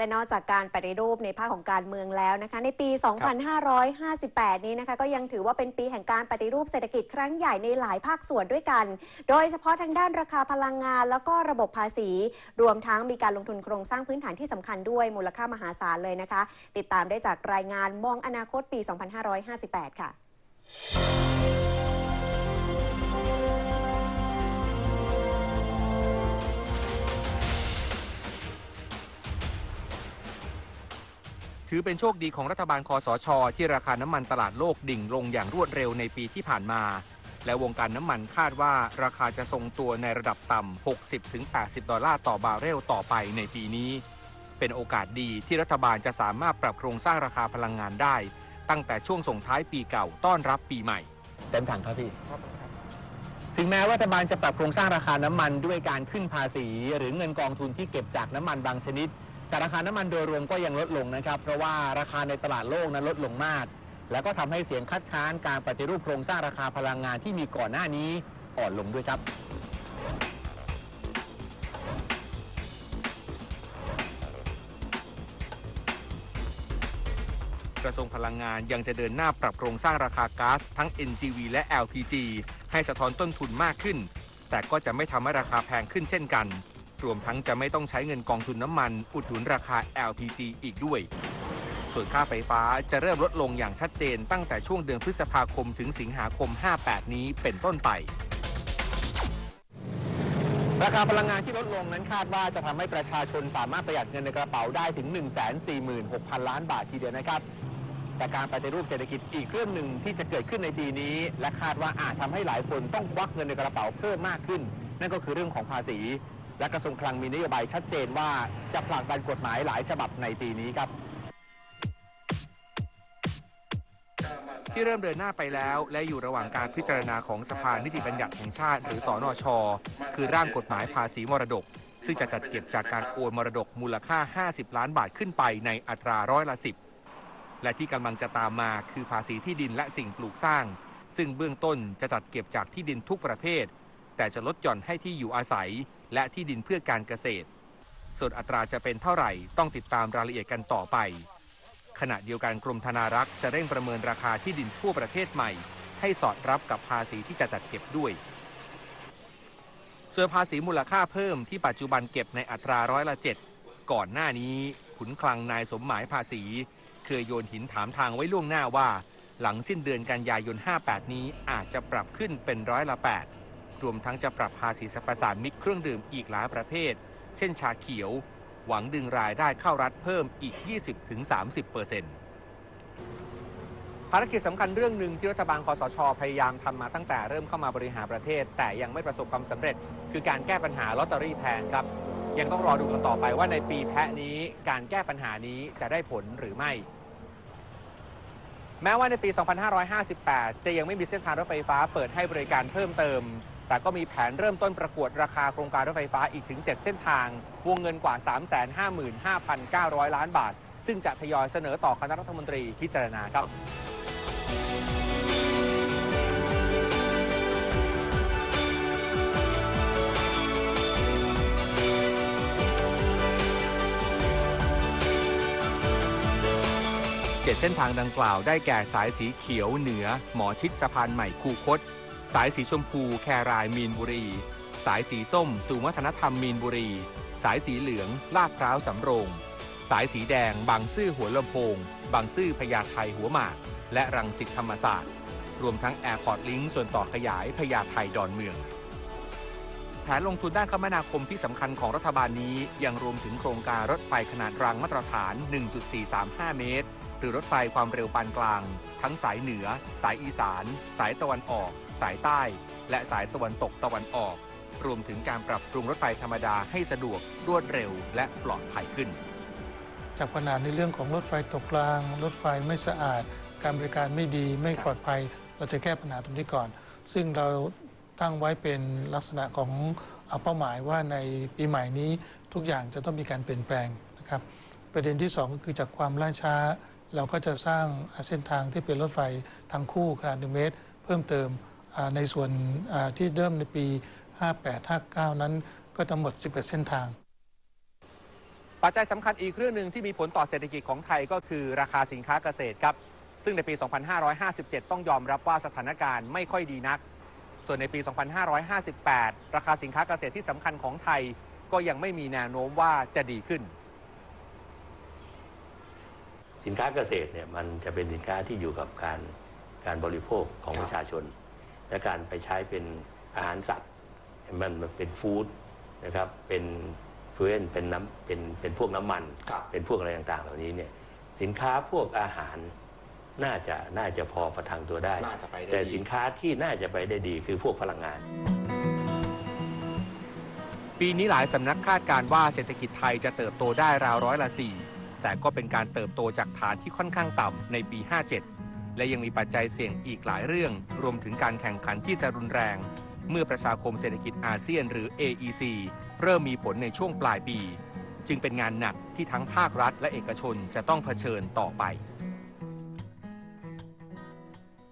และนอกจากการปฏิรูปในภาคของการเมืองแล้วนะคะ ในปี 2558 นี้นะคะ ก็ยังถือว่าเป็นปีแห่งการปฏิรูปเศรษฐกิจครั้งใหญ่ในหลายภาคส่วนด้วยกัน โดยเฉพาะทางด้านราคาพลังงาน แล้วก็ระบบภาษี รวมทั้งมีการลงทุนโครงสร้างพื้นฐานที่สำคัญด้วยมูลค่ามหาศาลเลยนะคะ ติดตามได้จากรายงานมองอนาคตปี 2558 ค่ะ ถือเป็นโชคดีของรัฐบาลคอสช ที่ราคาน้ำมันตลาดโลกดิ่งลงอย่างรวดเร็วในปีที่ผ่านมา และวงการน้ำมันคาดว่าราคาจะทรงตัวในระดับต่ำ 60-80 ดอลลาร์ต่อบาร์เรลต่อไปในปีนี้ เป็นโอกาสดีที่รัฐบาลจะสามารถปรับโครงสร้างราคาพลังงานได้ ตั้งแต่ช่วงส่งท้ายปีเก่าต้อนรับปีใหม่ เต็มถังครับพี่ถึงแม้ว่ารัฐบาลจะปรับโครงสร้างราคาน้ำมันด้วยการขึ้นภาษี หรือเงินกองทุนที่เก็บจากน้ำมันบางชนิด แต่ราคาน้ำมันโดยรวมก็ยังลดลงนะครับ เพราะว่าราคาในตลาดโลกนั้นลดลงมาก แล้วก็ทำให้เสียงคัดค้านการปฏิรูปโครงสร้างราคาพลังงานที่มีก่อนหน้านี้อ่อนลงด้วยครับกระทรวงพลังงานยังจะเดินหน้าปรับโครงสร้างราคาก๊าซทั้ง NGV และ LPG ให้สะท้อนต้นทุนมากขึ้น แต่ก็จะไม่ทำให้ราคาแพงขึ้นเช่นกัน รวมทั้งจะไม่ต้องใช้เงินกองทุนน้ำมัน อุดหนุนราคา LPG อีกด้วย ส่วนค่าไฟฟ้าจะเริ่มลดลงอย่างชัดเจนตั้งแต่ช่วงเดือนพฤษภาคมถึงสิงหาคม 58 นี้เป็นต้นไปราคาพลังงานที่ลดลงนั้นคาดว่าจะทำให้ประชาชนสามารถประหยัดเงินในกระเป๋าได้ถึง 146,000 ล้านบาททีเดียวนะครับ แต่การปฏิรูปเศรษฐกิจอีกเรื่องหนึ่งที่จะเกิดขึ้นในปีนี้ และคาดว่าอาจทำให้หลายคนต้องควักเงินในกระเป๋าเพิ่มมากขึ้น นั่นก็คือเรื่องของภาษี และกระทรวงคลังมีนโยบายชัดเจนว่าจะผลักดันกฎหมายหลายฉบับในปีนี้ครับ ที่เริ่มเดินหน้าไปแล้ว และอยู่ระหว่างการพิจารณาของสภานิติบัญญัติแห่งชาติ หรือสอนอชคือร่างกฎหมายภาษีมรดก ซึ่งจะจัดเก็บจากการโอนมรดกมูลค่า 50 ล้านบาทขึ้นไปในอัตราร้อยละ10และที่กำลังจะตามมาคือภาษีที่ดินและสิ่งปลูกสร้าง ซึ่งเบื้องต้นจะจัดเก็บจากที่ดินทุกประเภท แต่จะลดหย่อนให้ที่อยู่อาศัย และที่ดินเพื่อการเกษตร ส่วนอัตราจะเป็นเท่าไหร่ต้องติดตามรายละเอียดกันต่อไป ขณะเดียวกันกรมธนารักษ์จะเร่งประเมินราคาที่ดินทั่วประเทศใหม่ ให้สอดรับกับภาษีที่จะจัดเก็บด้วยส่วนภาษีมูลค่าเพิ่มที่ปัจจุบันเก็บในอัตราร้อยละเจ็ดก่อนหน้านี้ขุนคลังนายสมหมายภาษี เคยโยนหินถามทางไว้ล่วงหน้าว่า หลังสิ้นเดือนกันยายน 58 นี้อาจจะปรับขึ้นเป็นร้อยละ8 รวมทั้งจะปรับภาษีสรรพสามิตเครื่องดื่มอีกหลายประเภท เช่นชาเขียว หวังดึงรายได้เข้ารัฐเพิ่มอีก 20-30%เปอร์เซ็นต์ภารกิจสำคัญเรื่องหนึ่งที่รัฐบาลคอสชพยายามทำมาตั้งแต่เริ่มเข้ามาบริหารประเทศ แต่ยังไม่ประสบความสำเร็จ คือการแก้ปัญหาลอตเตอรี่แพงครับ ยังต้องรอดูกันต่อไปว่าในปีแพะนี้การแก้ปัญหานี้จะได้ผลหรือไม่ แม้ว่าในปี 2558 จะยังไม่มีเส้นทางรถไฟฟ้าเปิดให้บริการเพิ่มเติม แต่ก็มีแผนเริ่มต้นประกวดราคาโครงการรถไฟฟ้าอีกถึง 7 เส้นทาง วงเงินกว่า 355,900 ล้านบาท ซึ่งจะทยอยเสนอต่อคณะรัฐมนตรีพิจารณาครับเจ็ดเส้นทางดังกล่าวได้แก่สายสีเขียวเหนือ หมอชิดสะพานใหม่คูคต สายสีชมพู แครายมีนบุรี สายสีส้มสู่วัฒนธรรมมีนบุรี สายสีเหลือง ลาดพร้าวสำโรง สายสีแดง บางซื่อหัวลำโพง บางซื่อพญาไทหัวหมาก และรังสิตธรรมศาสตร์ รวมทั้งแอร์พอร์ตลิงก์ส่วนต่อขยายพญาไทดอนเมืองแผนลงทุนด้านคมนาคมที่สำคัญของรัฐบาลนี้ ยังรวมถึงโครงการรถไฟขนาดรางมาตรฐาน 1.435 เมตร หรือรถไฟความเร็วปานกลาง ทั้งสายเหนือ สายอีสาน สายตะวันออก สายใต้ และสายตะวันตกตะวันออก รวมถึงการปรับปรุงรถไฟธรรมดาให้สะดวกรวดเร็วและปลอดภัยขึ้น จากปัญหาในเรื่องของรถไฟตกราง รถไฟไม่สะอาด การบริการไม่ดีไม่ปลอดภัย เราจะแก้ปัญหาตรงนี้ก่อน ซึ่งเราตั้งไว้เป็นลักษณะของเป้าหมายว่าในปีใหม่นี้ทุกอย่างจะต้องมีการเปลี่ยนแปลงนะครับประเด็นที่สองก็คือจากความล่าช้า เราก็จะสร้างเส้นทางที่เป็นรถไฟทางคู่ขนาดหนึ่งเมตร เพิ่มเติม ในส่วนอ่าที่เริ่มในปี 58-59 นั้นก็ทั้งหมด 11 เส้นทาง ปัจจัยสำคัญอีกเรื่องหนึ่งที่มีผลต่อเศรษฐกิจของไทยก็คือราคาสินค้าเกษตรครับ ซึ่งในปี 2557 ต้องยอมรับว่าสถานการณ์ไม่ค่อยดีนัก ส่วนในปี 2558 ราคาสินค้าเกษตรที่สำคัญของไทยก็ยังไม่มีแนวโน้มว่าจะดีขึ้น สินค้าเกษตรเนี่ยมันจะเป็นสินค้าที่อยู่กับการการบริโภคของประชาชน และการไปใช้เป็นอาหารสัตว์ มันมันเป็นฟู้ดนะครับเป็นฟูเอนเป็นน้ำเป็นเป็นพวกน้ำมัน เป็นพวกอะไรต่างๆ เหล่านี้เนี่ยสินค้าพวกอาหารน่าจะน่าจะพอประทังตัวได้ น่าจะไปได้แต่ดีสินค้าที่น่าจะไปได้ดีคือพวกพลังงาน ปีนี้หลายสำนักคาดการณ์ว่าเศรษฐกิจไทยจะเติบโตได้ราวร้อยละสี่แต่ก็เป็นการเติบโตจากฐานที่ค่อนข้างต่ำในปี 57 และยังมีปัจจัยเสี่ยงอีกหลายเรื่อง รวมถึงการแข่งขันที่จะรุนแรง เมื่อประชาคมเศรษฐกิจอาเซียนหรือ AEC เริ่มมีผลในช่วงปลายปี จึงเป็นงานหนักที่ทั้งภาครัฐและเอกชนจะต้องเผชิญต่อไป